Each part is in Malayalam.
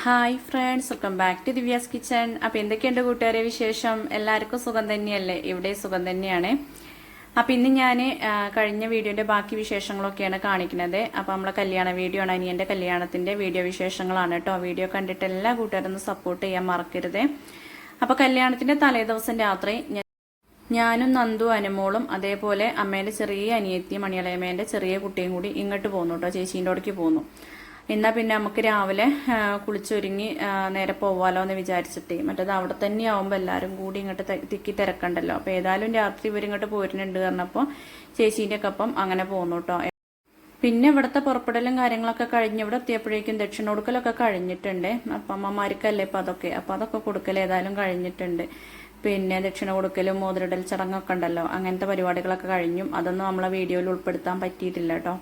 Hi friends welcome back to Divya's kitchen അപ്പോൾ എന്തൊക്കെയുണ്ട് കൂട്ടുകാരെ വിശേഷം? എല്ലാവർക്കും സുഖം തന്നെയല്ലേ? ഇവിടെ സുഖം തന്നെയാണ്. അപ്പോൾ ഇന്ന് ഞാൻ കഴിഞ്ഞ വീഡിയോന്റെ ബാക്കി വിശേഷങ്ങളൊക്കെയാണ് കാണിക്കുന്നത്. അപ്പോൾ നമ്മളെ കല്യാണ വീഡിയോ ആണ്. ഇനി അനിയന്റെ കല്യാണത്തിന്റെ വീഡിയോ വിശേഷങ്ങളാണ് കേട്ടോ. വീഡിയോ കണ്ടിട്ട് എല്ലാ കൂട്ടുകാരൊന്നും സപ്പോർട്ട് ചെയ്യാൻ മറക്കരുത്. അപ്പോൾ കല്യാണത്തിന്റെ തലേദിവസം രാത്രി ഞാനും നന്ദു അനുമോളും അതേപോലെ അമ്മേന്റെ ചെറിയ അനിയത്തി മണിയളയമ്മേന്റെ ചെറിയ കുട്ടിയും കൂടി ഇങ്ങോട്ട് പോന്നു കേട്ടോ. ചേച്ചീന്റെ അവിടേക്ക് പോന്നു എന്നാൽ പിന്നെ നമുക്ക് രാവിലെ കുളിച്ചൊരുങ്ങി നേരെ പോവാലോ എന്ന് വിചാരിച്ചിട്ടേ. മറ്റേത് അവിടെ തന്നെ ആവുമ്പോൾ എല്ലാവരും കൂടി ഇങ്ങോട്ട് തിക്കി തിരക്കണ്ടല്ലോ. അപ്പോൾ ഏതായാലും രാത്രി ഇവരിങ്ങോട്ട് പോരുന്നുണ്ട് പറഞ്ഞപ്പോൾ ചേച്ചീന്റെ ഒക്കെ ഒപ്പം അങ്ങനെ പോന്നു കേട്ടോ പിന്നെ ഇവിടുത്തെ പുറപ്പെടലും കാര്യങ്ങളൊക്കെ കഴിഞ്ഞ് ഇവിടെ എത്തിയപ്പോഴേക്കും ദക്ഷിണ കഴിഞ്ഞിട്ടുണ്ട്. അപ്പം അമ്മമാർക്കല്ലേ ഇപ്പം അതൊക്കെ. അപ്പം അതൊക്കെ കൊടുക്കൽ ഏതായാലും കഴിഞ്ഞിട്ടുണ്ട്. പിന്നെ ദക്ഷിണ കൊടുക്കലും മോതിരിടൽ ചടങ്ങൊക്കെ ഉണ്ടല്ലോ. അങ്ങനത്തെ പരിപാടികളൊക്കെ കഴിഞ്ഞും. അതൊന്നും നമ്മളെ വീഡിയോയിൽ ഉൾപ്പെടുത്താൻ പറ്റിയിട്ടില്ല കേട്ടോ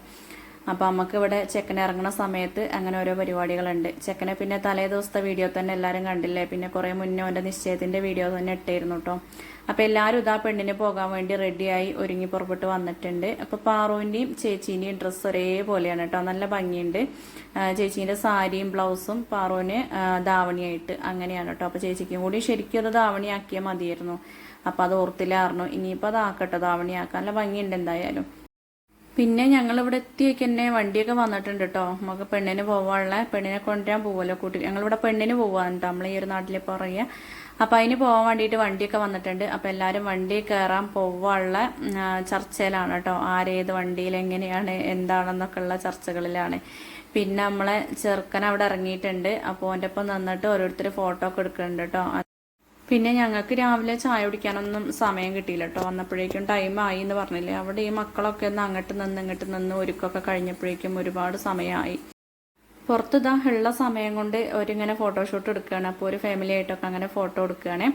അപ്പോൾ നമുക്ക് ഇവിടെ ചെക്കൻ ഇറങ്ങുന്ന സമയത്ത് അങ്ങനെ ഓരോ പരിപാടികളുണ്ട്. ചെക്കനെ പിന്നെ തലേ ദിവസത്തെ വീഡിയോ തന്നെ എല്ലാവരും കണ്ടില്ലേ? പിന്നെ കുറേ മുന്നേ അവന്റെ നിശ്ചയത്തിന്റെ വീഡിയോ തന്നെ ഇട്ടിരുന്നു കേട്ടോ അപ്പോൾ എല്ലാവരും ഇതാ പെണ്ണിന് പോകാൻ വേണ്ടി റെഡിയായി ഒരുങ്ങി പുറപ്പെട്ട് വന്നിട്ടുണ്ട്. അപ്പോൾ പാറുവിന്റെയും ചേച്ചീന്റെയും ഡ്രസ്സ് ഒരേപോലെയാണ് കേട്ടോ നല്ല ഭംഗിയുണ്ട്. ചേച്ചീന്റെ സാരിയും ബ്ലൗസും പാറുവിന് ധാവണിയായിട്ട് അങ്ങനെയാണ് കേട്ടോ അപ്പോൾ ചേച്ചിക്കും കൂടി ശരിക്കും അത് ധാവണിയാക്കിയാൽ മതിയായിരുന്നു. അപ്പോൾ അത് ഓർത്തില്ലായിരുന്നു ഇനിയിപ്പോൾ അതാക്കട്ടോ ധാവണിയാക്കാൻ നല്ല ഭംഗിയുണ്ട് എന്തായാലും. പിന്നെ ഞങ്ങൾ ഇവിടെ എത്തിയൊക്കെ തന്നെ വണ്ടിയൊക്കെ വന്നിട്ടുണ്ട് കേട്ടോ നമുക്ക് പെണ്ണിന് പോവാനുള്ള പെണ്ണിനെ കൊണ്ടുവരാൻ പോവുമല്ലോ കൂട്ടി ഞങ്ങളിവിടെ പെണ്ണിന് പോവാണ് കേട്ടോ നമ്മൾ ഈ ഒരു നാട്ടിൽ പറയുക അപ്പോൾ അതിന് പോകാൻ വേണ്ടിയിട്ട് വണ്ടിയൊക്കെ വന്നിട്ടുണ്ട്. അപ്പോൾ എല്ലാവരും വണ്ടി കയറാൻ പോവാനുള്ള ചർച്ചയിലാണ് കേട്ടോ ആരേത് വണ്ടിയിൽ എങ്ങനെയാണ് എന്താണെന്നൊക്കെ ഉള്ള ചർച്ചകളിലാണ്. പിന്നെ നമ്മളെ ചെറുക്കൻ അവിടെ ഇറങ്ങിയിട്ടുണ്ട്. അപ്പോൾ അവന്റെ ഒപ്പം നിന്നിട്ട് ഓരോരുത്തർ ഫോട്ടോ ഒക്കെ എടുക്കുന്നുണ്ട് കേട്ടോ പിന്നെ ഞങ്ങൾക്ക് രാവിലെ ചായ കുടിക്കാനൊന്നും സമയം കിട്ടിയില്ല കേട്ടോ. വന്നപ്പോഴേക്കും ടൈം ആയി എന്ന് പറഞ്ഞില്ലേ. അവിടെ ഈ മക്കളൊക്കെ ഒന്ന് അങ്ങോട്ട് നിന്ന് ഇങ്ങോട്ട് നിന്ന് ഒരുക്കൊക്കെ കഴിഞ്ഞപ്പോഴേക്കും ഒരുപാട് സമയമായി. പുറത്ത് ഇതാ ഉള്ള സമയം കൊണ്ട് അവരിങ്ങനെ ഫോട്ടോഷൂട്ട് എടുക്കുകയാണ്. അപ്പോൾ ഒരു ഫാമിലി ആയിട്ടൊക്കെ അങ്ങനെ ഫോട്ടോ എടുക്കുകയാണ്.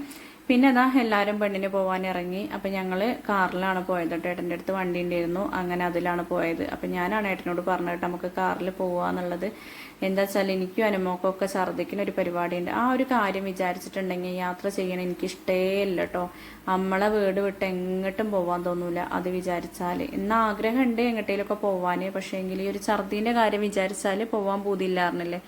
പിന്നെ അതാ എല്ലാവരും പെണ്ണിന് പോകാൻ ഇറങ്ങി. അപ്പം ഞങ്ങൾ കാറിലാണ് പോയത് കേട്ടോ. ഏട്ടന്റെ അടുത്ത് വണ്ടി ഉണ്ടായിരുന്നു. അങ്ങനെ അതിലാണ് പോയത്. അപ്പം ഞാനാണ് ഏട്ടനോട് പറഞ്ഞത് നമുക്ക് കാറിൽ പോവാന്നുള്ളത് എന്താ വെച്ചാൽ എനിക്കും അനുമോക്കൊക്കെ ഛർദ്ദിക്കുന്ന ഒരു പരിപാടിയുണ്ട്. ആ ഒരു കാര്യം വിചാരിച്ചിട്ടുണ്ടെങ്കിൽ യാത്ര ചെയ്യണം. എനിക്ക് ഇഷ്ടേ ഇല്ല കേട്ടോ. നമ്മളെ വീട് വിട്ട് എങ്ങോട്ടും പോവാൻ തോന്നൂല. അത് വിചാരിച്ചാൽ. ഇന്ന് ആഗ്രഹമുണ്ട് എങ്ങോട്ടേലൊക്കെ പോവാന് പക്ഷേ എങ്കിൽ ഈ ഒരു ഛർദീന്റെ കാര്യം വിചാരിച്ചാൽ പോവാൻ പൂതിയില്ലായിരുന്നില്ലേ?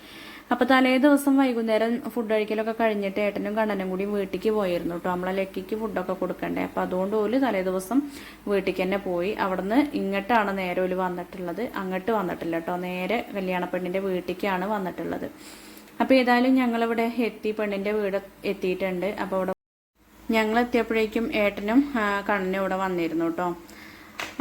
അപ്പോൾ തലേ ദിവസം വൈകുന്നേരം ഫുഡ് കഴിക്കലൊക്കെ കഴിഞ്ഞിട്ട് ഏട്ടനും കണ്ണനും കൂടി വീട്ടിലേക്ക് പോയിരുന്നു കേട്ടോ നമ്മളെ ലക്കിക്ക് ഫുഡൊക്കെ കൊടുക്കണ്ടേ. അപ്പോൾ അതുകൊണ്ട് ഓൽ തലേ ദിവസം വീട്ടിലേക്ക് തന്നെ പോയി. അവിടുന്ന് ഇങ്ങോട്ടാണ് നേരെ ഓൽ വന്നിട്ടുള്ളത്. അങ്ങോട്ട് വന്നിട്ടില്ല കേട്ടോ നേരെ കല്യാണ പെണ്ണിന്റെ വീട്ടിലേക്കാണ് വന്നിട്ടുള്ളത്. അപ്പോൾ ഏതായാലും ഞങ്ങളിവിടെ എത്തി പെണ്ണിന്റെ വീട് എത്തിയിട്ടുണ്ട്. അപ്പോൾ അവിടെ ഞങ്ങൾ എത്തിയപ്പോഴേക്കും ഏട്ടനും കണ്ണനും ഇവിടെ വന്നിരുന്നു കേട്ടോ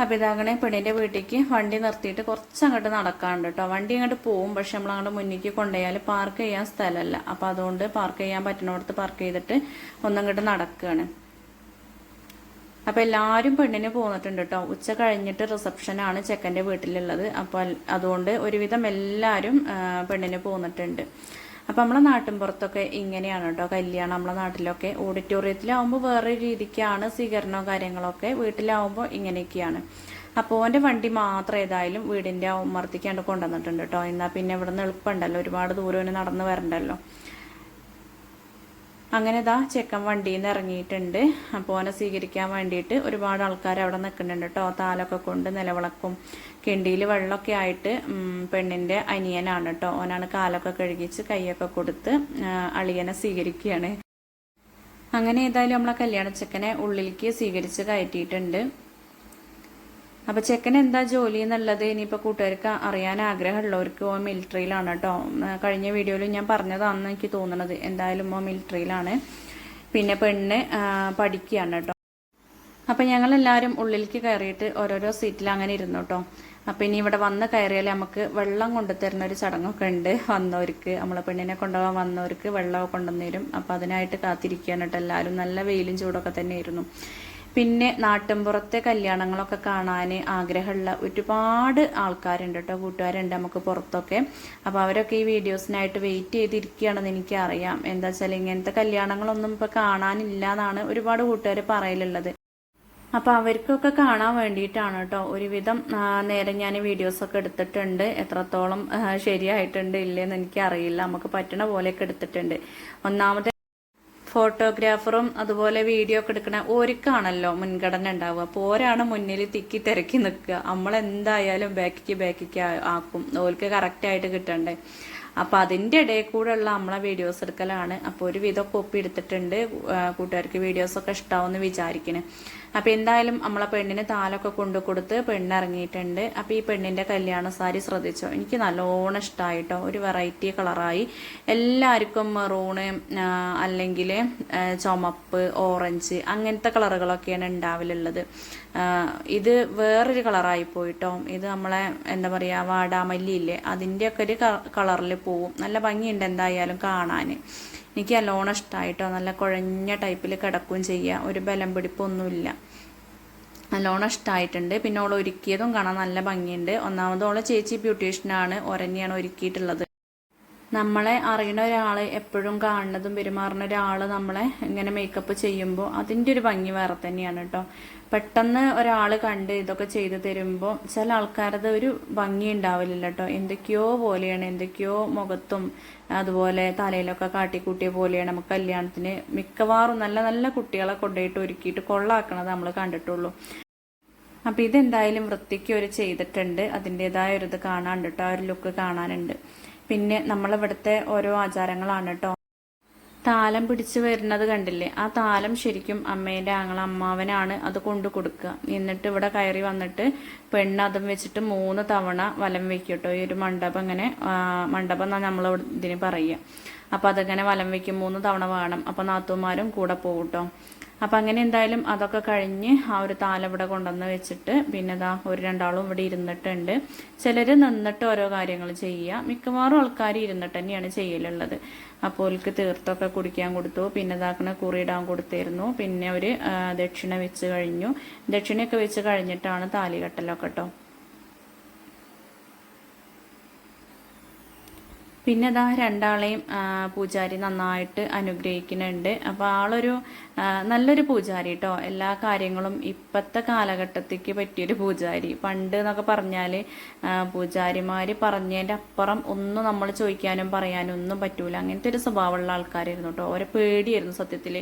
അപ്പോൾ പെണ്ണിന്റെ വീട്ടിലേക്ക് വണ്ടി നിർത്തിയിട്ട് കുറച്ച് അങ്ങോട്ട് നടക്കാണ്ട് കേട്ടോ വണ്ടി അങ്ങോട്ട് പോവും പക്ഷെ നമ്മൾ അങ്ങോട്ട് മുന്നിലേക്ക് കൊണ്ടുപോയാൽ പാർക്ക് ചെയ്യാൻ സ്ഥലമല്ല അപ്പോൾ അതുകൊണ്ട് പാർക്ക് ചെയ്യാൻ പറ്റുന്നിടത്ത് പാർക്ക് ചെയ്തിട്ട് ഒന്നങ്ങോട്ട് നടക്കുകയാണ് അപ്പോൾ എല്ലാവരും പെണ്ണിന് പോന്നിട്ടുണ്ട് കേട്ടോ ഉച്ച കഴിഞ്ഞിട്ട് റിസപ്ഷനാണ് ചെക്കന്റെ വീട്ടിലുള്ളത്. അപ്പോൾ അതുകൊണ്ട് ഒരുവിധം എല്ലാവരും പെണ്ണിന് പോന്നിട്ടുണ്ട്. അപ്പോൾ നമ്മളെ നാട്ടിൻ പുറത്തൊക്കെ ഇങ്ങനെയാണ് കേട്ടോ കല്യാണം. നമ്മളെ നാട്ടിലൊക്കെ ഓഡിറ്റോറിയത്തിലാവുമ്പോൾ വേറെ രീതിക്കാണ് സ്വീകരണവും കാര്യങ്ങളൊക്കെ വീട്ടിലാവുമ്പോൾ ഇങ്ങനെയൊക്കെയാണ്. അപ്പോൾ ഓന്റെ വണ്ടി മാത്രം ഏതായാലും വീടിന്റെ ഉമ്മർത്തിക്കാണ്ട് കൊണ്ടുവന്നിട്ടുണ്ട് കേട്ടോ. എന്നാൽ പിന്നെ ഇവിടെ നിന്ന് എളുപ്പമുണ്ടല്ലോ ഒരുപാട് ദൂരം നടന്ന് വരണ്ടല്ലോ. അങ്ങനെ ഇതാ ചെക്കൻ വണ്ടിയിൽ നിന്ന് ഇറങ്ങിയിട്ടുണ്ട്. അപ്പോൾ ഓനെ സ്വീകരിക്കാൻ വേണ്ടിയിട്ട് ഒരുപാട് ആൾക്കാർ അവിടെ നിൽക്കുന്നുണ്ട് കേട്ടോ താലൊക്കെ കൊണ്ട് നിലവിളക്കും. കിണ്ടിയിൽ വെള്ളമൊക്കെ ആയിട്ട് പെണ്ണിന്റെ അനിയനാണ് കേട്ടോ ഓനാണ് കാലൊക്കെ കഴുകിച്ച് കൈയൊക്കെ കൊടുത്ത് അളിയനെ സ്വീകരിക്കുകയാണ്. അങ്ങനെ ഏതായാലും നമ്മളെ കല്യാണച്ചക്കനെ ഉള്ളിലേക്ക് സ്വീകരിച്ച് കയറ്റിയിട്ടുണ്ട്. അപ്പൊ ചെക്കൻ എന്താ ജോലി എന്നുള്ളത് ഇനിയിപ്പോ കൂട്ടുകാർക്ക് അറിയാൻ ആഗ്രഹമുള്ളവർക്ക് ഓ മിലിറ്ററിയിലാണ് കേട്ടോ. കഴിഞ്ഞ വീഡിയോയിൽ ഞാൻ പറഞ്ഞതാണെന്ന് എനിക്ക് തോന്നുന്നത് എന്തായാലും ഓ മിലിറ്ററിയിലാണ്. പിന്നെ പെണ്ണ് പഠിക്കുകയാണ് കേട്ടോ. അപ്പം ഞങ്ങളെല്ലാവരും ഉള്ളിലേക്ക് കയറിയിട്ട് ഓരോരോ സീറ്റിൽ അങ്ങനെ ഇരുന്നു കേട്ടോ. അപ്പം ഇനി ഇവിടെ വന്ന് കയറിയാൽ നമുക്ക് വെള്ളം കൊണ്ടുതരുന്ന ഒരു ചടങ്ങൊക്കെ ഉണ്ട്. വന്നവർക്ക് നമ്മളെ പെണ്ണിനെ കൊണ്ടുപോകാൻ വന്നവർക്ക് വെള്ളമൊക്കെ കൊണ്ടുവന്നു തരും. അപ്പം അതിനായിട്ട് കാത്തിരിക്കുകയാണ് കേട്ടോ എല്ലാവരും. നല്ല വെയിലും ചൂടൊക്കെ തന്നെയായിരുന്നു. പിന്നെ നാട്ടിൻപുറത്തെ കല്യാണങ്ങളൊക്കെ കാണാൻ ആഗ്രഹമുള്ള ഒരുപാട് ആൾക്കാരുണ്ട് കേട്ടോ കൂട്ടുകാരുണ്ട് നമുക്ക് പുറത്തൊക്കെ. അപ്പോൾ അവരൊക്കെ ഈ വീഡിയോസിനായിട്ട് വെയിറ്റ് ചെയ്തിരിക്കുകയാണെന്ന് എനിക്കറിയാം. എന്താ വെച്ചാൽ ഇങ്ങനത്തെ കല്യാണങ്ങളൊന്നും ഇപ്പോൾ കാണാനില്ല എന്നാണ് ഒരുപാട് കൂട്ടുകാർ പറയലുള്ളത്. അപ്പോൾ അവർക്കൊക്കെ കാണാൻ വേണ്ടിയിട്ടാണ് കേട്ടോ. ഒരുവിധം നേരം ഞാൻ വീഡിയോസൊക്കെ എടുത്തിട്ടുണ്ട്. എത്രത്തോളം ശരിയായിട്ടുണ്ട് ഇല്ലേന്ന് എനിക്കറിയില്ല. നമുക്ക് പറ്റണ പോലെയൊക്കെ എടുത്തിട്ടുണ്ട്. ഒന്നാമത് ഫോട്ടോഗ്രാഫറും അതുപോലെ വീഡിയോ ഒക്കെ എടുക്കണ ഓർക്കാണല്ലോ മുൻഗണന ഉണ്ടാവുക. അപ്പോൾ ഓരാണ് മുന്നിൽ തിക്കി തിരക്കി നിൽക്കുക. നമ്മൾ എന്തായാലും ബാക്കിക്ക് ബാക്കിക്ക് ആക്കും. ഓർക്ക് കറക്റ്റായിട്ട് കിട്ടണ്ടേ. അപ്പോൾ അതിന്റെ ഇടയിൽ കൂടെ ഉള്ള നമ്മളെ വീഡിയോസ് എടുക്കലാണ്. അപ്പോൾ ഒരു വിധം കോപ്പി എടുത്തിട്ടുണ്ട് കൂട്ടുകാർക്ക് വീഡിയോസൊക്കെ ഇഷ്ടാവുന്ന വിചാരിക്കുന്നു അപ്പോൾ എന്തായാലും നമ്മളെ പെണ്ണിന് താലൊക്കെ കൊണ്ടു കൊടുത്ത് പെണ്ണിറങ്ങിയിട്ടുണ്ട്. അപ്പോൾ ഈ പെണ്ണിന്റെ കല്യാണ സാരി ശ്രദ്ധിച്ചോ? എനിക്ക് നല്ലോണം ഇഷ്ടമായിട്ടോ ഒരു വെറൈറ്റി കളറായി. എല്ലാവർക്കും മെറൂണ് അല്ലെങ്കിൽ ചുമപ്പ് ഓറഞ്ച് അങ്ങനത്തെ കളറുകളൊക്കെയാണ് ഉണ്ടാവലുള്ളത്. ഇത് വേറൊരു കളറായി പോയിട്ടോ? ഇത് നമ്മളെ എന്താ പറയുക വാടാമല്ലി ഇല്ലേ അതിന്റെയൊക്കെ ഒരു കളറിൽ പോവും. നല്ല ഭംഗിയുണ്ട് എന്തായാലും കാണാൻ എനിക്ക് നല്ലോണം ഇഷ്ടമായിട്ടോ നല്ല കുഴഞ്ഞ ടൈപ്പിൽ കിടക്കുകയും ചെയ്യുക ഒരു ബലം പിടിപ്പൊന്നുമില്ല. നല്ലോണം ഇഷ്ടമായിട്ടുണ്ട് പിന്നെ ഓൾ ഒരുക്കിയതും കാണാൻ നല്ല ഭംഗിയുണ്ട്. ഒന്നാമത് ഓളെ ചേച്ചി ബ്യൂട്ടീഷ്യനാണ് ഒരന്നെയാണ് ഒരുക്കിയിട്ടുള്ളത്. നമ്മളെ അറിയുന്ന ഒരാൾ എപ്പോഴും കാണുന്നതും പെരുമാറുന്ന ഒരാൾ നമ്മളെ ഇങ്ങനെ മേക്കപ്പ് ചെയ്യുമ്പോൾ അതിന്റെ ഒരു ഭംഗി വേറെ തന്നെയാണ് കേട്ടോ. പെട്ടെന്ന് ഒരാൾ കണ്ട് ഇതൊക്കെ ചെയ്തു തരുമ്പോൾ ചില ആൾക്കാരത് ഒരു ഭംഗി ഉണ്ടാവില്ല കേട്ടോ. എന്തൊക്കെയോ പോലെയാണ് എന്തൊക്കെയോ മുഖത്തും അതുപോലെ തലയിലൊക്കെ കാട്ടിക്കൂട്ടിയ പോലെയാണ് നമുക്ക് കല്യാണത്തിന് മിക്കവാറും നല്ല നല്ല കുട്ടികളെ കൊണ്ടുപോയിട്ട് ഒരുക്കിയിട്ട് കൊള്ളാക്കണത് നമ്മൾ കണ്ടിട്ടുള്ളൂ. അപ്പൊ ഇതെന്തായാലും വൃത്തിക്ക് ഒരു ചെയ്തിട്ടുണ്ട്. അതിന്റെതായ ഒരു ഇത് കാണാനുണ്ട് കേട്ടോ. ആ ഒരു ലുക്ക് കാണാനുണ്ട്. പിന്നെ നമ്മളിവിടുത്തെ ഓരോ ആചാരങ്ങളാണ് കേട്ടോ താലം പിടിച്ചു വരുന്നത് കണ്ടില്ലേ? ആ താലം ശരിക്കും അമ്മേന്റെ ആങ്ങള അമ്മാവനാണ് അത് കൊണ്ടു കൊടുക്കുക. എന്നിട്ട് ഇവിടെ കയറി വന്നിട്ട് പെണ്ണ് അതും വെച്ചിട്ട് മൂന്ന് തവണ വലം വെക്കും കേട്ടോ ഈ ഒരു മണ്ഡപം ഇങ്ങനെ മണ്ഡപം എന്നാണ് നമ്മൾ ഇതിന് പറയുക. അപ്പൊ അതങ്ങനെ വലം വെക്കും. മൂന്ന് തവണ വേണം. അപ്പൊ നാത്തുമാരും കൂടെ പോകും കേട്ടോ അപ്പം അങ്ങനെ എന്തായാലും അതൊക്കെ കഴിഞ്ഞ് ആ ഒരു താലവിടെ കൊണ്ടുവന്ന് വെച്ചിട്ട് പിന്നെ ദാ ഒരു രണ്ടാളും ഇവിടെ ഇരുന്നിട്ടുണ്ട്. ചിലർ നിന്നിട്ട് ഓരോ കാര്യങ്ങൾ ചെയ്യുക. മിക്കവാറും ആൾക്കാർ ഇരുന്നിട്ട് തന്നെയാണ് ചെയ്യലുള്ളത്. അപ്പോൾ ഓൽക്ക് തീർത്തൊക്കെ കുടിക്കാൻ കൊടുത്തു. പിന്നെ ഇതാക്കണ കുറിയിടാൻ കൊടുത്തിരുന്നു. പിന്നെ ഒരു ദക്ഷിണ വെച്ച് കഴിഞ്ഞു. ദക്ഷിണയൊക്കെ വെച്ച് കഴിഞ്ഞിട്ടാണ് താലി കെട്ടലൊക്കെ കേട്ടോ പിന്നെ ഇതാ രണ്ടാളെയും പൂജാരി നന്നായിട്ട് അനുഗ്രഹിക്കുന്നുണ്ട്. അപ്പോൾ ആളൊരു നല്ലൊരു പൂജാരി കേട്ടോ എല്ലാ കാര്യങ്ങളും ഇപ്പോഴത്തെ കാലഘട്ടത്തേക്ക് പറ്റിയൊരു പൂജാരി. പണ്ട് എന്നൊക്കെ പറഞ്ഞാൽ പൂജാരിമാർ പറഞ്ഞതിന്റെ അപ്പുറം ഒന്നും നമ്മൾ ചോദിക്കാനും പറയാനും ഒന്നും പറ്റൂല. അങ്ങനത്തെ ഒരു സ്വഭാവമുള്ള ആൾക്കാരായിരുന്നു കേട്ടോ ഓരോ പേടിയായിരുന്നു സത്യത്തിൽ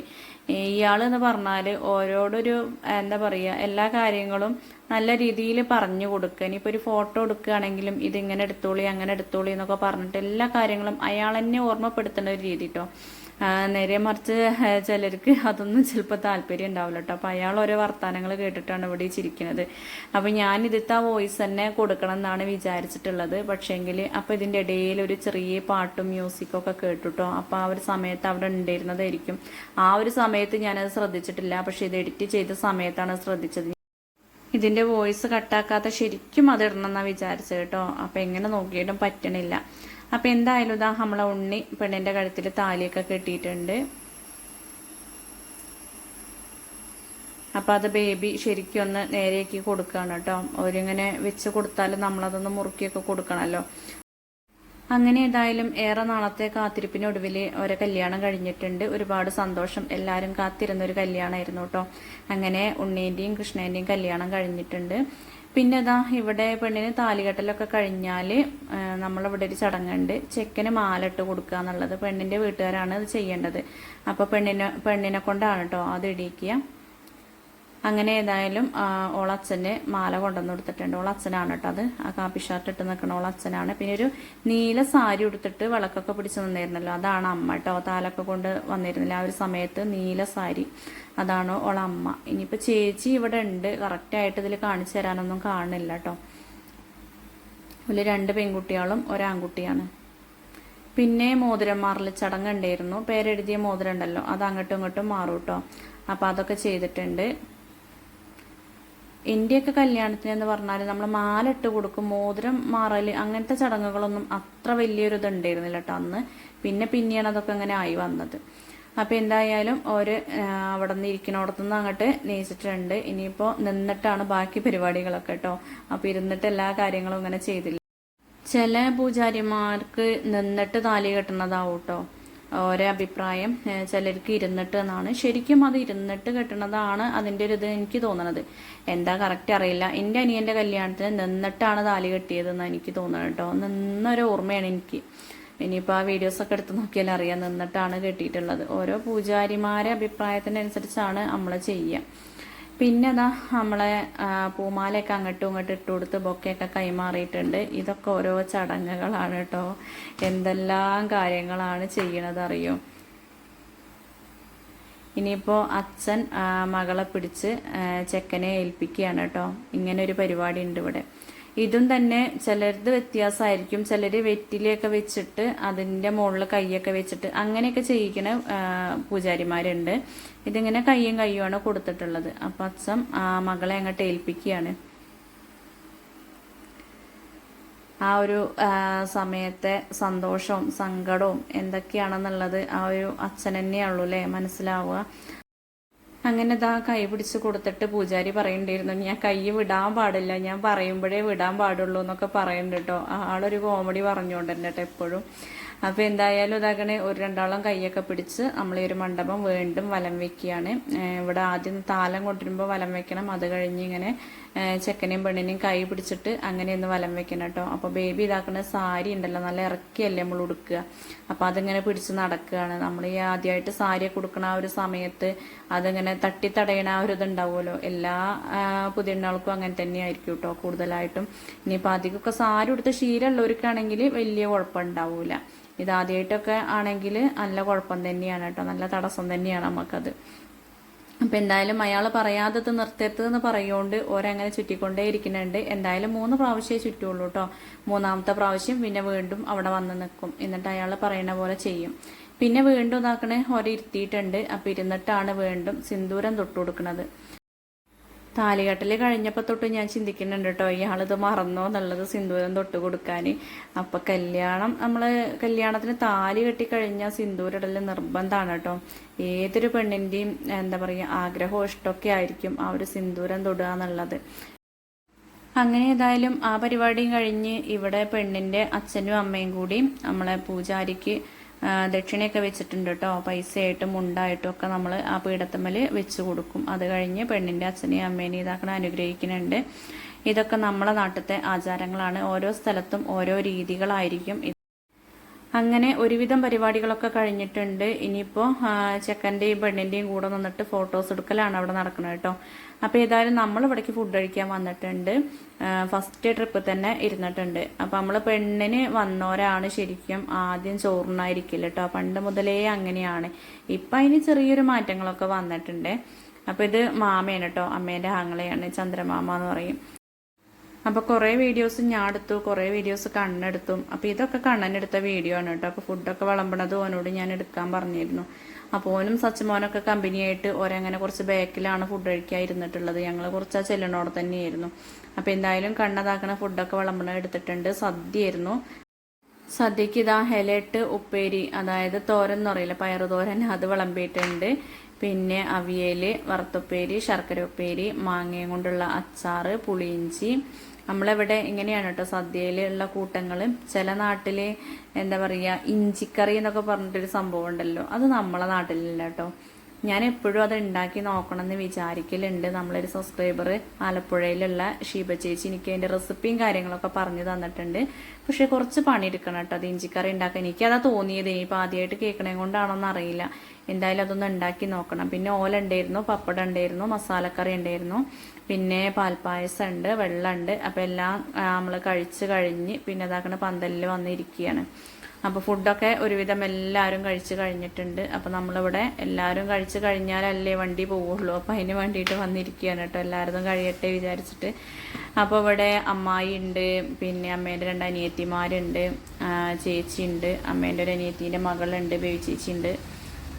ഇയാൾ എന്ന് പറഞ്ഞാൽ ഓരോടൊരു എന്താ പറയുക എല്ലാ കാര്യങ്ങളും നല്ല രീതിയിൽ പറഞ്ഞു കൊടുക്കുക. ഇനിയിപ്പോൾ ഒരു ഫോട്ടോ എടുക്കുകയാണെങ്കിലും ഇതിങ്ങനെ എടുത്തോളി അങ്ങനെ എടുത്തോളി എന്നൊക്കെ പറഞ്ഞിട്ട് എല്ലാ കാര്യങ്ങളും അയാൾ തന്നെ ഓർമ്മപ്പെടുത്തേണ്ട ഒരു രീതി കേട്ടോ നേരെ മറിച്ച് ചിലർക്ക് അതൊന്നും ചിലപ്പോൾ താല്പര്യം ഉണ്ടാവില്ല കേട്ടോ അപ്പോൾ അയാൾ ഓരോ വർത്തമാനങ്ങൾ കേട്ടിട്ടാണ് ഇവിടെ ചിരിക്കുന്നത്. അപ്പോൾ ഞാൻ ഇതിത്തെ വോയിസ് തന്നെ കൊടുക്കണം എന്നാണ് വിചാരിച്ചിട്ടുള്ളത്. പക്ഷേങ്കിൽ അപ്പോൾ ഇതിന്റെ ഇടയിൽ ഒരു ചെറിയ പാട്ടും മ്യൂസിക്കും ഒക്കെ കേട്ടുട്ടോ അപ്പോൾ ആ ഒരു സമയത്ത് അവിടെ ഉണ്ടായിരുന്നതായിരിക്കും. ആ ഒരു സമയത്ത് ഞാനത് ശ്രദ്ധിച്ചിട്ടില്ല. പക്ഷേ ഇത് എഡിറ്റ് ചെയ്ത സമയത്താണ് ശ്രദ്ധിച്ചത്. ഇതിന്റെ വോയിസ് കട്ടാക്കാത്ത ശരിക്കും അത് ഇടണമെന്നാണ് വിചാരിച്ചത് കേട്ടോ അപ്പോൾ എങ്ങനെ നോക്കിയിട്ടും പറ്റണില്ല. അപ്പൊ എന്തായാലും ഇതാ നമ്മളെ ഉണ്ണി പെണ്ണിന്റെ കഴുത്തിൽ താലിയൊക്കെ കെട്ടിയിട്ടുണ്ട്. അപ്പൊ അത് ബേബി ശരിക്കും ഒന്ന് നേരെയാക്കി കൊടുക്കുകയാണ് കേട്ടോ. അവരിങ്ങനെ വെച്ച് കൊടുത്താൽ നമ്മളതൊന്ന് മുറുക്കിയൊക്കെ കൊടുക്കണമല്ലോ. അങ്ങനെ ഏതായാലും ഏറെ നാളത്തെ കാത്തിരിപ്പിനൊടുവിൽ ഒരു കല്യാണം കഴിഞ്ഞിട്ടുണ്ട്. ഒരുപാട് സന്തോഷം. എല്ലാവരും കാത്തിരുന്ന ഒരു കല്യാണമായിരുന്നു കേട്ടോ. അങ്ങനെ ഉണ്ണീന്റെയും കൃഷ്ണേന്റെയും കല്യാണം കഴിഞ്ഞിട്ടുണ്ട്. പിന്നെ ഇതാ ഇവിടെ പെണ്ണിന് താലികെട്ടലൊക്കെ കഴിഞ്ഞാൽ നമ്മളിവിടെ ഒരു ചടങ്ങുണ്ട്. ചെക്കന് മാലിട്ട് കൊടുക്കുക എന്നുള്ളത് പെണ്ണിന്റെ വീട്ടുകാരാണ് ഇത് ചെയ്യേണ്ടത്. അപ്പോൾ പെണ്ണിനെ പെണ്ണിനെ കൊണ്ടാണ് കേട്ടോ അത് ഇടിയിക്കുക. അങ്ങനെ ഏതായാലും ഓളച്ചന് മാല കൊണ്ടുവന്ന് കൊടുത്തിട്ടുണ്ട്. ഓളച്ഛനാണ് കേട്ടോ അത്. ആ കാപ്പി ഷർട്ട് ഇട്ട് നിൽക്കുന്ന ഓളച്ഛനാണ്. പിന്നെ ഒരു നീല സാരി ഉടുത്തിട്ട് വിളക്കൊക്കെ പിടിച്ച് നിന്നിരുന്നല്ലോ. അതാണ് അമ്മ കേട്ടോ താലൊക്കെ കൊണ്ട് വന്നിരുന്നില്ല ആ ഒരു സമയത്ത് നീല സാരി. അതാണ് ഓളമ്മ ഇനിയിപ്പോൾ ചേച്ചി ഇവിടെ ഉണ്ട്. കറക്റ്റായിട്ട് ഇതിൽ കാണിച്ചു തരാനൊന്നും കാണുന്നില്ല കേട്ടോ ഇതിൽ രണ്ട് പെൺകുട്ടികളും ഒരാൺകുട്ടിയാണ് പിന്നെ മോതിരം മാറൽ ചടങ്ങ് ഉണ്ടായിരുന്നു പേരെഴുതിയ മോതിരം ഉണ്ടല്ലോ. അത് അങ്ങോട്ടും ഇങ്ങോട്ടും മാറും കേട്ടോ അപ്പം അതൊക്കെ ചെയ്തിട്ടുണ്ട്. ഇന്ത്യയൊക്കെ കല്യാണത്തിന് എന്ന് പറഞ്ഞാൽ നമ്മൾ മാല ഇട്ട് കൊടുക്കും. മോതിരം മാറൽ അങ്ങനത്തെ ചടങ്ങുകളൊന്നും അത്ര വലിയൊരു ഇത് ഉണ്ടായിരുന്നില്ല കേട്ടോ അന്ന്. പിന്നെ പിന്നെയാണ് അതൊക്കെ അങ്ങനെ ആയി വന്നത്. അപ്പം എന്തായാലും ഒരു അവിടെ നിന്ന് ഇരിക്കണോടത്തുനിന്ന് അങ്ങോട്ട് നെയ്ച്ചിട്ടുണ്ട് ഇനിയിപ്പോൾ നിന്നിട്ടാണ് ബാക്കി പരിപാടികളൊക്കെ കേട്ടോ അപ്പോൾ ഇരുന്നിട്ട് എല്ലാ കാര്യങ്ങളും ഇങ്ങനെ ചെയ്തില്ല. ചില പൂജാരിമാർക്ക് നിന്നിട്ട് താലി കെട്ടുന്നതാവും കേട്ടോ ഓരോ അഭിപ്രായം ചിലർക്ക് ഇരുന്നിട്ട് എന്നാണ്. ശരിക്കും അത് ഇരുന്നിട്ട് കെട്ടണതാണ് അതിന്റെ ഒരു ഇത് എനിക്ക് തോന്നണത്. എന്താ കറക്റ്റ് അറിയില്ല. എന്റെ അനിയന്റെ കല്യാണത്തിന് നിന്നിട്ടാണ് താലി കെട്ടിയതെന്ന് എനിക്ക് തോന്നണം കേട്ടോ നിന്നൊരു ഓർമ്മയാണ് എനിക്ക്. ഇനിയിപ്പോൾ ആ വീഡിയോസൊക്കെ എടുത്ത് നോക്കിയാൽ അറിയാൻ നിന്നിട്ടാണ് കിട്ടിയിട്ടുള്ളത്. ഓരോ പൂജാരിമാരെ അഭിപ്രായത്തിനനുസരിച്ചാണ് നമ്മൾ ചെയ്യുക. പിന്നെ നമ്മളെ പൂമാലയൊക്കെ അങ്ങോട്ടും ഇങ്ങോട്ടും ഇട്ട് കൊടുത്ത് ബൊക്കെയൊക്കെ കൈമാറിയിട്ടുണ്ട്. ഇതൊക്കെ ഓരോ ചടങ്ങുകളാണ് കേട്ടോ എന്തെല്ലാം കാര്യങ്ങളാണ് ചെയ്യണത് അറിയോ ഇനിയിപ്പോൾ അച്ഛൻ മകളെ പിടിച്ച് ചെക്കനെ ഏൽപ്പിക്കുകയാണ് കേട്ടോ ഇങ്ങനെ ഒരു പരിപാടി ഉണ്ട് ഇവിടെ. ഇതും തന്നെ ചിലരത് വ്യത്യാസമായിരിക്കും. ചിലർ വെറ്റിലയൊക്കെ വെച്ചിട്ട് അതിന്റെ മുകളിൽ കൈയൊക്കെ വെച്ചിട്ട് അങ്ങനെയൊക്കെ ചെയ്യിക്കണ പൂജാരിമാരുണ്ട്. ഇതിങ്ങനെ കയ്യും കയ്യുമാണ് കൊടുത്തിട്ടുള്ളത്. അപ്പം അച്ഛൻ ആ മകളെ അങ്ങോട്ട് ഏൽപ്പിക്കുകയാണ്. ആ ഒരു സമയത്തെ സന്തോഷവും സങ്കടവും എന്തൊക്കെയാണെന്നുള്ളത് ആ ഒരു അച്ഛൻ തന്നെയുള്ളൂ അല്ലേ? മനസ്സിലാവുക. അങ്ങനെ ഇതാ കൈ പിടിച്ച് കൊടുത്തിട്ട് പൂജാരി പറയണ്ടിരുന്നു ഞാൻ കൈ വിടാൻ പാടില്ല. ഞാൻ പറയുമ്പോഴേ വിടാൻ പാടുള്ളൂ എന്നൊക്കെ പറയുന്നുണ്ട് കേട്ടോ ആളൊരു കോമഡി പറഞ്ഞുകൊണ്ട് കേട്ടോ എപ്പോഴും. അപ്പോൾ എന്തായാലും ഇതാകണേ ഒരു രണ്ടാളം കൈയൊക്കെ പിടിച്ച് നമ്മൾ ഈ ഒരു മണ്ഡപം വീണ്ടും വലം വെക്കുകയാണ്. ഇവിടെ ആദ്യം താലം കൊണ്ടുവരുമ്പോൾ വലം വെക്കണം. അത് കഴിഞ്ഞ് ഇങ്ങനെ ചെക്കനെയും പെണ്ണിനെയും കൈ പിടിച്ചിട്ട് അങ്ങനെ ഒന്ന് വലം വെക്കണം കേട്ടോ. അപ്പോൾ ബേബി ഇതാക്കുന്ന സാരി ഉണ്ടല്ലോ നല്ല ഇറക്കിയല്ലേ നമ്മൾ ഉടുക്കുക. അപ്പോൾ അതിങ്ങനെ പിടിച്ച് നടക്കുകയാണ്. നമ്മൾ ഈ ആദ്യമായിട്ട് സാരിയൊക്കെ ഉടുക്കണ ആ ഒരു സമയത്ത് അതിങ്ങനെ തട്ടിത്തടയണ ആ ഒരു ഇതുണ്ടാവുമല്ലോ. എല്ലാ പുതിയണ്ണാൾക്കും അങ്ങനെ തന്നെയായിരിക്കും കേട്ടോ കൂടുതലായിട്ടും. ഇനിയിപ്പോൾ അധികമൊക്കെ സാരി ഉടുത്ത് ശീലമുള്ളവർക്കാണെങ്കിൽ വലിയ കുഴപ്പമുണ്ടാവില്ല ഇതാദ്യമായിട്ടൊക്കെ ആണെങ്കിൽ നല്ല കുഴപ്പം തന്നെയാണ് കേട്ടോ. നല്ല തടസ്സം തന്നെയാണ് നമുക്കത് അപ്പം എന്തായാലും അയാൾ പറയാത്തത് നിർത്തരുത് എന്ന് പറയുകൊണ്ട് ഓരങ്ങനെ ചുറ്റിക്കൊണ്ടേ ഇരിക്കുന്നുണ്ട്. എന്തായാലും മൂന്ന് പ്രാവശ്യമേ ചുറ്റുള്ളൂ കേട്ടോ മൂന്നാമത്തെ പ്രാവശ്യം പിന്നെ വീണ്ടും അവിടെ വന്ന് നിൽക്കും. എന്നിട്ട് അയാൾ പറയുന്ന പോലെ ചെയ്യും. പിന്നെ വീണ്ടും ഇതാക്കണേ ഓരോ ഇരുത്തിയിട്ടുണ്ട്. അപ്പം ഇരുന്നിട്ടാണ് വീണ്ടും സിന്ദൂരം തൊട്ട് കൊടുക്കുന്നത് താലികെട്ടൽ കഴിഞ്ഞപ്പോൾ തൊട്ട് ഞാൻ ചിന്തിക്കുന്നുണ്ട് കേട്ടോ ഇയാളിത് മറന്നോ എന്നുള്ളത് സിന്ദൂരം തൊട്ട് കൊടുക്കാൻ അപ്പം കല്യാണം നമ്മൾ കല്യാണത്തിന് താലി കെട്ടി കഴിഞ്ഞാൽ സിന്ദൂരിടൽ നിർബന്ധമാണ് കേട്ടോ ഏതൊരു പെണ്ണിന്റെയും എന്താ പറയുക ആഗ്രഹവും ഇഷ്ടമൊക്കെ ആയിരിക്കും ആ ഒരു സിന്ദൂരം തൊടുക എന്നുള്ളത്. അങ്ങനെ ഏതായാലും ആ പരിപാടിയും കഴിഞ്ഞ് ഇവിടെ പെണ്ണിന്റെ അച്ഛനും അമ്മയും കൂടി നമ്മളെ പൂജാരിക്ക് ദക്ഷിണയൊക്കെ വെച്ചിട്ടുണ്ട് കേട്ടോ. പൈസയായിട്ടും മുണ്ടായിട്ടും ഒക്കെ നമ്മൾ ആ പീഠത്തമ്മൽ വെച്ച് കൊടുക്കും. അത് കഴിഞ്ഞ് പെണ്ണിന്റെ അച്ഛനെയും അമ്മേനെയും ഇതാക്കണം അനുഗ്രഹിക്കുന്നുണ്ട്. ഇതൊക്കെ നമ്മളെ നാട്ടിലത്തെ ആചാരങ്ങളാണ്. ഓരോ സ്ഥലത്തും ഓരോ രീതികളായിരിക്കും അങ്ങനെ ഒരുവിധം പരിപാടികളൊക്കെ കഴിഞ്ഞിട്ടുണ്ട്. ഇനിയിപ്പോൾ ചെക്കന്റെയും പെണ്ണിന്റെയും കൂടെ നിന്നിട്ട് ഫോട്ടോസ് എടുക്കലാണ് അവിടെ നടക്കുന്നത് കേട്ടോ. അപ്പോൾ ഏതായാലും നമ്മൾ ഇവിടേക്ക് ഫുഡ് കഴിക്കാൻ വന്നിട്ടുണ്ട്. ഫസ്റ്റ് ട്രിപ്പ് തന്നെ ഇരുന്നിട്ടുണ്ട്. അപ്പോൾ നമ്മൾ പെണ്ണിന് വന്നവരാണ് ശരിക്കും ആദ്യം ചോറിനായിരിക്കില്ല കേട്ടോ. പണ്ട് മുതലേ അങ്ങനെയാണ്. ഇപ്പം അതിന് ചെറിയൊരു മാറ്റങ്ങളൊക്കെ വന്നിട്ടുണ്ട്. അപ്പോൾ ഇത് മാമയാണ് കേട്ടോ. അമ്മേന്റെ ആങ്ങളെയാണ്. ചന്ദ്രമാമ എന്ന് പറയും. അപ്പോൾ കുറേ വീഡിയോസ് ഞാൻ എടുത്തു കുറേ വീഡിയോസ് കണ്ണെടുത്തും. അപ്പോൾ ഇതൊക്കെ കണ്ണനെടുത്ത വീഡിയോ ആണ് കേട്ടോ. അപ്പോൾ ഫുഡൊക്കെ വിളമ്പണത് ഓനോട് ഞാൻ എടുക്കാൻ പറഞ്ഞിരുന്നു. അപ്പോൾ ഓനും സച്ചിമോനൊക്കെ കമ്പനിയായിട്ട് ഓരങ്ങനെ കുറച്ച് ബാക്കിലാണ് ഫുഡ് കഴിക്കാൻ ഇരുന്നിട്ടുള്ളത്. ഞങ്ങൾ കുറച്ച് ആ ചെല്ലണോടെ തന്നെയായിരുന്നു. അപ്പോൾ എന്തായാലും കണ്ണതാക്കണ ഫുഡൊക്കെ വിളമ്പണം എടുത്തിട്ടുണ്ട്. സദ്യയായിരുന്നു. സദ്യക്ക് ഇതാ ഹെലട്ട് ഉപ്പേരി അതായത് തോരൻ എന്ന് പറയില്ല പയറ് തോരൻ അത് വിളമ്പിയിട്ടുണ്ട്. പിന്നെ അവിയൽ വറുത്തുപ്പേരി ശർക്കര ഉപ്പേരി മാങ്ങയും കൊണ്ടുള്ള അച്ചാറ് പുളിയിഞ്ചി നമ്മളിവിടെ ഇങ്ങനെയാണ് കേട്ടോ സദ്യയിലുള്ള കൂട്ടങ്ങൾ ചില നാട്ടിൽ എന്താ പറയുക ഇഞ്ചിക്കറി എന്നൊക്കെ പറഞ്ഞിട്ടൊരു സംഭവം ഉണ്ടല്ലോ. അത് നമ്മളെ നാട്ടിലില്ല കേട്ടോ. ഞാൻ എപ്പോഴും അത് ഉണ്ടാക്കി നോക്കണം എന്ന് വിചാരിക്കലുണ്ട്. നമ്മളൊരു സബ്സ്ക്രൈബർ ആലപ്പുഴയിലുള്ള ഷീബ ചേച്ചി എനിക്ക് അതിന്റെ റെസിപ്പിയും കാര്യങ്ങളൊക്കെ പറഞ്ഞു തന്നിട്ടുണ്ട്. പക്ഷെ കുറച്ച് പണിയെടുക്കണം കേട്ടോ അത് ഇഞ്ചിക്കറി ഉണ്ടാക്കാൻ. എനിക്കതാ തോന്നിയത്. ഇനിയിപ്പോൾ ആദ്യമായിട്ട് കേൾക്കണേ കൊണ്ടാണോന്ന് അറിയില്ല. എന്തായാലും അതൊന്ന് ഉണ്ടാക്കി നോക്കണം. പിന്നെ ഓല ഉണ്ടായിരുന്നു പപ്പടം ഉണ്ടായിരുന്നു മസാലക്കറി ഉണ്ടായിരുന്നു. പിന്നെ പാൽപ്പായസം ഉണ്ട് വെള്ളമുണ്ട്. അപ്പോൾ എല്ലാം നമ്മൾ കഴിച്ച് കഴിഞ്ഞ് പിന്നെ അതാക്കണ പന്തലിൽ വന്നിരിക്കുകയാണ് അപ്പോൾ ഫുഡൊക്കെ ഒരുവിധം എല്ലാവരും കഴിച്ച് കഴിഞ്ഞിട്ടുണ്ട്. അപ്പോൾ നമ്മളിവിടെ എല്ലാവരും കഴിച്ച് കഴിഞ്ഞാലല്ലേ വണ്ടി പോവുള്ളൂ. അപ്പോൾ അതിന് വേണ്ടിയിട്ട് വന്നിരിക്കുകയാണ് കേട്ടോ. എല്ലാവരും കഴിയട്ടെ വിചാരിച്ചിട്ട്. അപ്പോൾ ഇവിടെ അമ്മായി ഉണ്ട് പിന്നെ അമ്മേന്റെ രണ്ട് അനിയത്തിമാരുണ്ട് ചേച്ചി ചേച്ചിയുണ്ട് അമ്മേന്റെ ഒരു അനിയത്തീന്റെ മകളുണ്ട് ബേബി ചേച്ചിയുണ്ട്.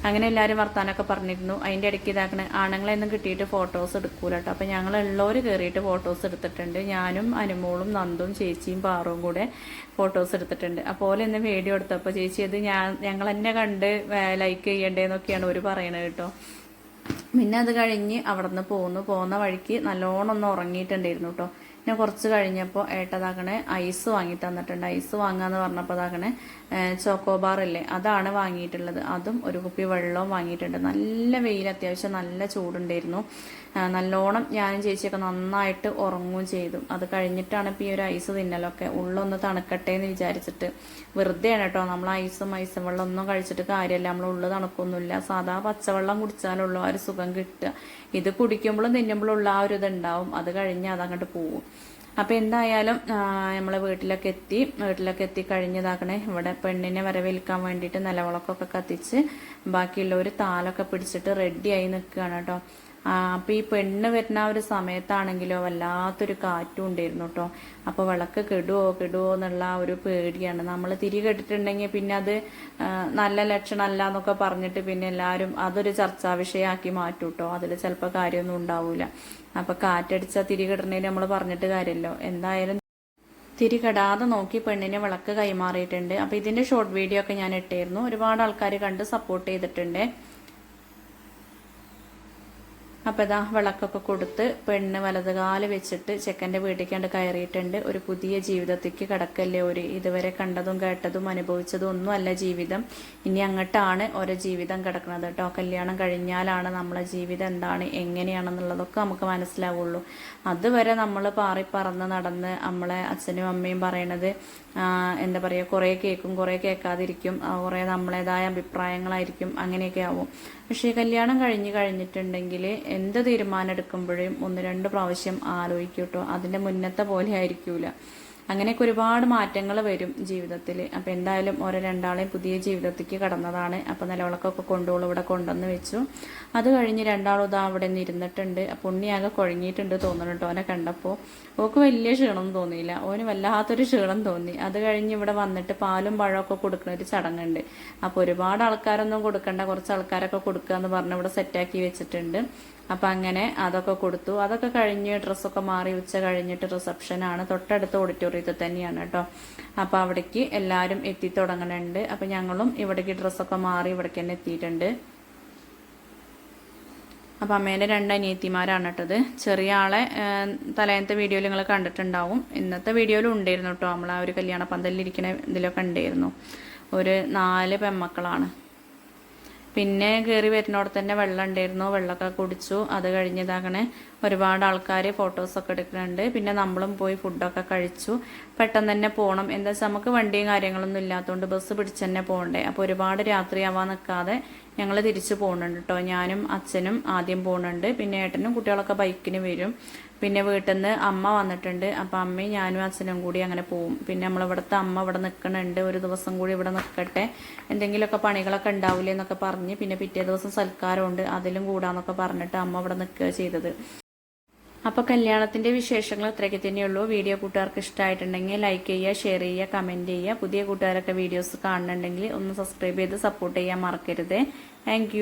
അങ്ങനെ എല്ലാവരും വർത്താനമൊക്കെ പറഞ്ഞിരുന്നു. അതിന്റെ ഇടയ്ക്ക് ഇതാക്കണ ആണുങ്ങളെയൊന്നും കിട്ടിയിട്ട് ഫോട്ടോസ് എടുക്കൂല കേട്ടോ അപ്പോൾ ഞങ്ങൾ ഉള്ളവർ കയറിയിട്ട് ഫോട്ടോസ് എടുത്തിട്ടുണ്ട്. ഞാനും അനുമോളും നന്ദും ചേച്ചിയും പാറും കൂടെ ഫോട്ടോസ് എടുത്തിട്ടുണ്ട്. അപ്പോൾ ഇന്ന് വീഡിയോ എടുത്തപ്പോൾ ചേച്ചി അത് ഞാൻ ഞങ്ങൾ തന്നെ കണ്ട് ലൈക്ക് ചെയ്യണ്ടേന്നൊക്കെയാണ് ഒരു പറയണത് കേട്ടോ പിന്നെ അത് കഴിഞ്ഞ് അവിടെ നിന്ന് പോന്നു പോകുന്ന വഴിക്ക് നല്ലോണം ഒന്ന് ഉറങ്ങിയിട്ടുണ്ടായിരുന്നു കേട്ടോ പിന്നെ കുറച്ച് കഴിഞ്ഞപ്പോൾ ഏട്ടതാക്കണേ ഐസ് വാങ്ങി തന്നിട്ടുണ്ട്. ഐസ് വാങ്ങാന്ന് പറഞ്ഞപ്പോൾ അതാക്കണേ ചോക്കോബാർ ഇല്ലേ അതാണ് വാങ്ങിയിട്ടുള്ളത്. അതും ഒരു കുപ്പി വെള്ളവും വാങ്ങിയിട്ടുണ്ട്. നല്ല വെയിൽ അത്യാവശ്യം നല്ല ചൂടുണ്ടായിരുന്നു. നല്ലോണം ഞാനും ചേച്ചിയൊക്കെ നന്നായിട്ട് ഉറങ്ങുകയും ചെയ്തു. അത് കഴിഞ്ഞിട്ടാണ് ഇപ്പോൾ ഈ ഒരു ഐസ് തിന്നലൊക്കെ. ഉള്ളൊന്ന് തണുക്കട്ടെ എന്ന് വിചാരിച്ചിട്ട്. വെറുതെയാണ് കേട്ടോ. നമ്മൾ ഐസും ഐസും വെള്ളം ഒന്നും കഴിച്ചിട്ട് കാര്യമല്ല നമ്മൾ ഉള്ളു തണുക്കൊന്നുമില്ല സാധാ പച്ചവെള്ളം കുടിച്ചാലുള്ളൂ ആ ഒരു സുഖം കിട്ടുക. ഇത് കുടിക്കുമ്പോഴും തിന്നുമ്പോഴും ഉള്ള ആ ഒരു ഇതുണ്ടാവും. അത് കഴിഞ്ഞ് അതങ്ങോട്ട് പോവും. അപ്പോൾ എന്തായാലും നമ്മളെ വീട്ടിലൊക്കെ എത്തി വീട്ടിലൊക്കെ എത്തി കഴിഞ്ഞതാക്കണേ. ഇവിടെ പെണ്ണിനെ വരവേൽക്കാൻ വേണ്ടിയിട്ട് നിലവിളക്കൊക്കെ കത്തിച്ച് ബാക്കിയുള്ളവർ താലൊക്കെ പിടിച്ചിട്ട് റെഡിയായി നിൽക്കുകയാണ് കേട്ടോ. അപ്പോൾ ഈ പെണ്ണ് വരുന്ന ഒരു സമയത്താണെങ്കിലോ വല്ലാത്തൊരു കാറ്റും ഉണ്ടായിരുന്നു കേട്ടോ അപ്പോൾ വിളക്ക് കെടുവോ കെടുവോ എന്നുള്ള ഒരു പേടിയാണ്. നമ്മൾ തിരി കെട്ടിട്ടുണ്ടെങ്കിൽ പിന്നെ അത് നല്ല ലക്ഷണമല്ല എന്നൊക്കെ പറഞ്ഞിട്ട് പിന്നെ എല്ലാവരും അതൊരു ചർച്ചാ വിഷയമാക്കി മാറ്റും കേട്ടോ അതിൽ ചിലപ്പോൾ കാര്യമൊന്നും ഉണ്ടാവില്ല അപ്പോൾ കാറ്റടിച്ചാൽ തിരി കെട്ടണേന് നമ്മൾ പറഞ്ഞിട്ട് കാര്യമല്ലോ. എന്തായാലും തിരി കെടാതെ നോക്കി പെണ്ണിനെ വിളക്ക് കൈമാറിയിട്ടുണ്ട്. അപ്പോൾ ഇതിന്റെ ഷോർട്ട് വീഡിയോ ഒക്കെ ഞാൻ ഇട്ടായിരുന്നു ഒരുപാട് ആൾക്കാർ കണ്ട് സപ്പോർട്ട് ചെയ്തിട്ടുണ്ട്. അപ്പോൾ ഇതാ വിളക്കൊക്കെ കൊടുത്ത് പെണ്ണ് വലതുകാൽ വെച്ചിട്ട് ചെക്കന്റെ വീട്ടിലേക്കാണ്ട് കയറിയിട്ടുണ്ട്. ഒരു പുതിയ ജീവിതത്തേക്ക് കിടക്കല്ലേ ഒരു ഇതുവരെ കണ്ടതും കേട്ടതും അനുഭവിച്ചതും ഒന്നും അല്ല ജീവിതം. ഇനി അങ്ങോട്ടാണ് ഓരോ ജീവിതം കിടക്കുന്നത് കേട്ടോ. കല്യാണം കഴിഞ്ഞാലാണ് നമ്മളെ ജീവിതം എന്താണ് എങ്ങനെയാണെന്നുള്ളതൊക്കെ നമുക്ക് മനസ്സിലാവുള്ളൂ. അതുവരെ നമ്മൾ പാറി പറന്ന് നടന്ന് നമ്മളെ അച്ഛനും അമ്മയും പറയണത് എന്താ പറയുക കുറേ കേൾക്കും കുറേ കേൾക്കാതിരിക്കും കുറേ നമ്മളേതായ അഭിപ്രായങ്ങളായിരിക്കും അങ്ങനെയൊക്കെ ആവും. പക്ഷേ കല്യാണം കഴിഞ്ഞ് കഴിഞ്ഞിട്ടുണ്ടെങ്കിൽ എന്ത് തീരുമാനം എടുക്കുമ്പോഴും ഒന്ന് രണ്ട് പ്രാവശ്യം ആലോചിക്കൂട്ടോ കേട്ടോ അതിന്റെ മുന്നത്തെ പോലെ ആയിരിക്കൂല. അങ്ങനെയൊക്കെ ഒരുപാട് മാറ്റങ്ങൾ വരും ജീവിതത്തിൽ. അപ്പോൾ എന്തായാലും ഓരോ രണ്ടാളെയും പുതിയ ജീവിതത്തേക്ക് കടന്നതാണ്. അപ്പോൾ നിലവിളക്കൊക്കെ കൊണ്ടുപോകും ഇവിടെ കൊണ്ടുവന്ന് വെച്ചു. അത് കഴിഞ്ഞ് രണ്ടാളും ഇതാ അവിടെ നിന്ന് ഇരുന്നിട്ടുണ്ട്. അപ്പോൾ ഉണ്ണിയാകെ കുഴങ്ങിയിട്ടുണ്ട് തോന്നുന്നു കേട്ടോ കണ്ടപ്പോൾ ഓക്ക് വലിയ ക്ഷീണം തോന്നിയില്ല. ഓന് വല്ലാത്തൊരു ക്ഷീണം തോന്നി. അത് കഴിഞ്ഞ് ഇവിടെ വന്നിട്ട് പാലും പഴമൊക്കെ കൊടുക്കുന്ന ഒരു ചടങ്ങുണ്ട്. അപ്പോൾ ഒരുപാട് ആൾക്കാരൊന്നും കൊടുക്കണ്ട കുറച്ച് ആൾക്കാരൊക്കെ കൊടുക്കുക എന്ന് പറഞ്ഞ് ഇവിടെ സെറ്റാക്കി വെച്ചിട്ടുണ്ട്. അപ്പം അങ്ങനെ അതൊക്കെ കൊടുത്തു. അതൊക്കെ കഴിഞ്ഞ് ഡ്രസ്സൊക്കെ മാറി ഉച്ച കഴിഞ്ഞിട്ട് റിസപ്ഷനാണ് തൊട്ടടുത്ത ഓഡിറ്റോറിയത്തിൽ തന്നെയാണ് കേട്ടോ. അപ്പോൾ അവിടേക്ക് എല്ലാവരും എത്തി തുടങ്ങണുണ്ട്. അപ്പം ഞങ്ങളും ഇവിടേക്ക് ഡ്രസ്സൊക്കെ മാറി ഇവിടേക്ക് തന്നെ എത്തിയിട്ടുണ്ട്. അപ്പം അമ്മേന്റെ രണ്ട് അനിയത്തിമാരാണ് കേട്ടത് ചെറിയ ആളെ തലേനത്തെ വീഡിയോയിൽ നിങ്ങൾ കണ്ടിട്ടുണ്ടാവും. ഇന്നത്തെ വീഡിയോയിലും ഉണ്ടായിരുന്നു കേട്ടോ. നമ്മൾ ആ ഒരു കല്യാണ പന്തലിരിക്കുന്ന ഇതിലൊക്കെ ഉണ്ടായിരുന്നു. ഒരു നാല് പെമ്മക്കളാണ് പിന്നെ കയറി വരുന്നോടത്ത് തന്നെ വെള്ളം ഉണ്ടായിരുന്നു. വെള്ളമൊക്കെ കുടിച്ചു. അത് കഴിഞ്ഞതാകണേ ഒരുപാട് ആൾക്കാർ ഫോട്ടോസൊക്കെ എടുക്കുന്നുണ്ട്. പിന്നെ നമ്മളും പോയി ഫുഡൊക്കെ കഴിച്ചു. പെട്ടെന്ന് തന്നെ പോകണം എന്താ വെച്ചാൽ നമുക്ക് വണ്ടിയും കാര്യങ്ങളൊന്നും ഇല്ലാത്തതുകൊണ്ട് ബസ് പിടിച്ച് തന്നെ പോകണ്ടേ. അപ്പോൾ ഒരുപാട് രാത്രിയാവാൻ നിൽക്കാതെ ഞങ്ങൾ തിരിച്ചു പോകുന്നുണ്ട് കേട്ടോ ഞാനും അച്ഛനും ആദ്യം പോകുന്നുണ്ട് പിന്നെ ഏട്ടനും കുട്ടികളൊക്കെ ബൈക്കിന് വരും. പിന്നെ വീട്ടിൽ നിന്ന് അമ്മ വന്നിട്ടുണ്ട്. അപ്പം അമ്മയും ഞാനും അച്ഛനും കൂടി അങ്ങനെ പോവും. പിന്നെ നമ്മളിവിടുത്തെ അമ്മ ഇവിടെ നിൽക്കണുണ്ട് ഒരു ദിവസം കൂടി ഇവിടെ നിൽക്കട്ടെ എന്തെങ്കിലുമൊക്കെ പണികളൊക്കെ ഉണ്ടാവില്ലേ എന്നൊക്കെ പറഞ്ഞ് പിന്നെ പിറ്റേ ദിവസം സൽക്കാരമുണ്ട്. അതിലും കൂടാന്നൊക്കെ പറഞ്ഞിട്ട് അമ്മ ഇവിടെ നിൽക്കുക ചെയ്തത്. അപ്പോൾ കല്യാണത്തിന്റെ വിശേഷങ്ങൾ ഇത്രയൊക്കെ തന്നെയുള്ളൂ. വീഡിയോ കൂട്ടുകാർക്ക് ഇഷ്ടമായിട്ടുണ്ടെങ്കിൽ ലൈക്ക് ചെയ്യുക ഷെയർ ചെയ്യുക കമന്റ് ചെയ്യുക. പുതിയ കൂട്ടുകാരൊക്കെ വീഡിയോസ് കാണുന്നുണ്ടെങ്കിൽ ഒന്ന് സബ്സ്ക്രൈബ് ചെയ്ത് സപ്പോർട്ട് ചെയ്യാൻ മറക്കരുത്. താങ്ക്